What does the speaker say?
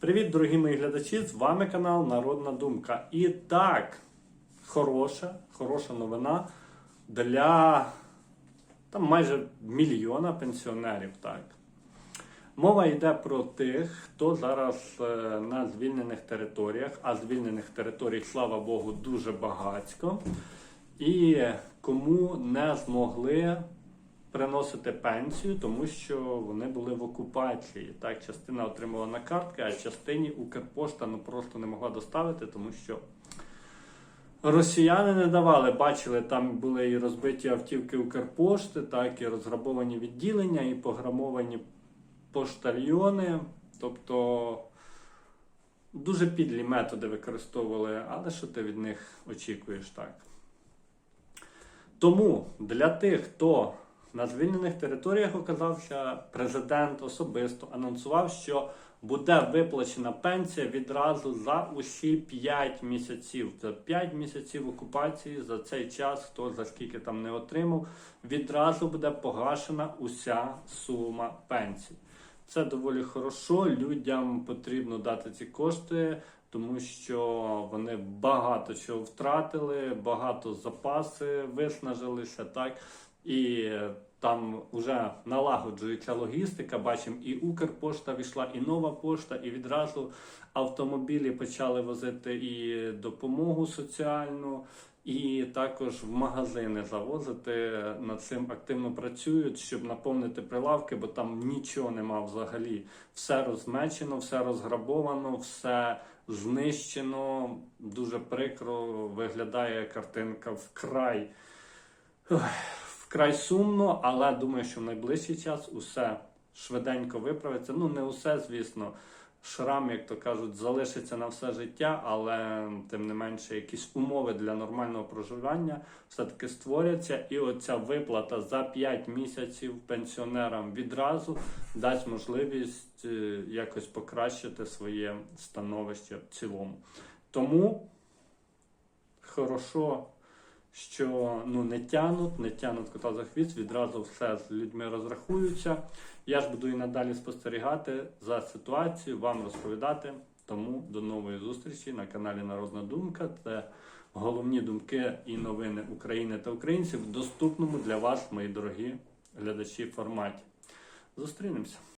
Привіт, дорогі мої глядачі! З вами канал Народна Думка. І так, хороша, хороша новина для там майже мільйона пенсіонерів. Так. Мова йде про тих, хто зараз е, на звільнених територіях, а звільнених територій, слава Богу, дуже багатько, і кому не змогли приносити пенсію, тому що вони були в окупації. Так, частина отримала на картки, а частині Укрпошта ну просто не могла доставити, тому що росіяни не давали. Бачили, там були і розбиті автівки Укрпошти, так, і розграбовані відділення, і пограмовані поштальйони. Тобто дуже підлі методи використовували, але що ти від них очікуєш так? Тому для тих, хто на звільнених територіях оказався, президент особисто анонсував, що буде виплачена пенсія відразу за усі 5 місяців. За 5 місяців окупації за цей час, хто за скільки там не отримав, відразу буде погашена уся сума пенсії. Це доволі хорошо. Людям потрібно дати ці кошти, тому що вони багато чого втратили, багато запаси виснажилися, так і там вже налагоджується логістика. Бачимо, і Укрпошта війшла, і нова пошта, і відразу автомобілі почали возити і допомогу соціальну. І також в магазини завозити над цим активно працюють, щоб наповнити прилавки, бо там нічого нема взагалі. Все розмечено, все розграбовано, все знищено. Дуже прикро виглядає картинка вкрай ой, вкрай сумно, але думаю, що в найближчий час усе швиденько виправиться. Ну, не усе, звісно. Шрам, як то кажуть, залишиться на все життя, але тим не менше якісь умови для нормального проживання все-таки створяться. І оця виплата за 5 місяців пенсіонерам відразу дасть можливість е, якось покращити своє становище в цілому. Тому хорошо, що ну, не тянуть, не тянуть кота за хвіст, відразу все з людьми розрахуються. Я ж буду і надалі спостерігати за ситуацією, вам розповідати. Тому до нової зустрічі на каналі Народна Думка. Це головні думки і новини України та українців в доступному для вас, мої дорогі глядачі, форматі. Зустрінемося.